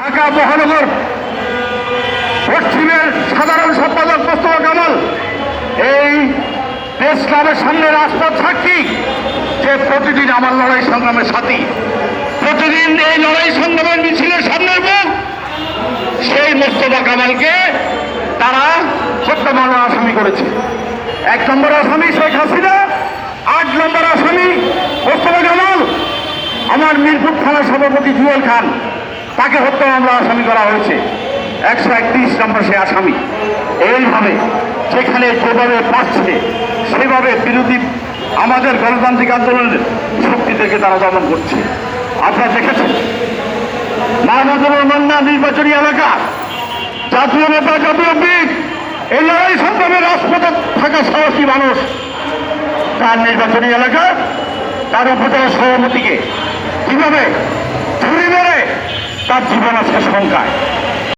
ঢাকা মহানগর পশ্চিমের সাধারণ সম্পাদক মোস্তফা কামাল। এই প্রেস ক্লাবের সামনে রাজপথ সাক্ষী যে প্রতিদিন আমার লড়াই সংগ্রামের সাথী। প্রতিদিন এই লড়াই সংগ্রামের মিছিলের সামনের মুখ, সেই মোস্তফা কামালকে তারা হত্যা মামলা আসামি করেছে। এক নম্বর আসামি শেখ হাসিনা, আট নম্বর আসামি মোস্তফা কামাল, আমার মিরপুর থানা সভাপতি জুয়েল খান। তাকে হত্যা মামলা আসামি করা হয়েছে। একশো একত্রিশ নম্বর সে আসামি। এইভাবে যেখানে যেভাবে পাচ্ছে, সেভাবে বিরোধী আমাদের গণতান্ত্রিক আন্দোলনের শক্তি থেকে তারা দমন করছে। আপনারা দেখেছেন? মাহমুদুর রহমান না নির্বাচনী এলাকা, জাতীয় নেতা জাতীয় বীর এই লড়াই সংগ্রামে রাজপথে থাকা সাহসী মানুষ। তার নির্বাচনী এলাকা, তার উপজেলা সভাপতিকে কীভাবে আজকে শঙ্কায়।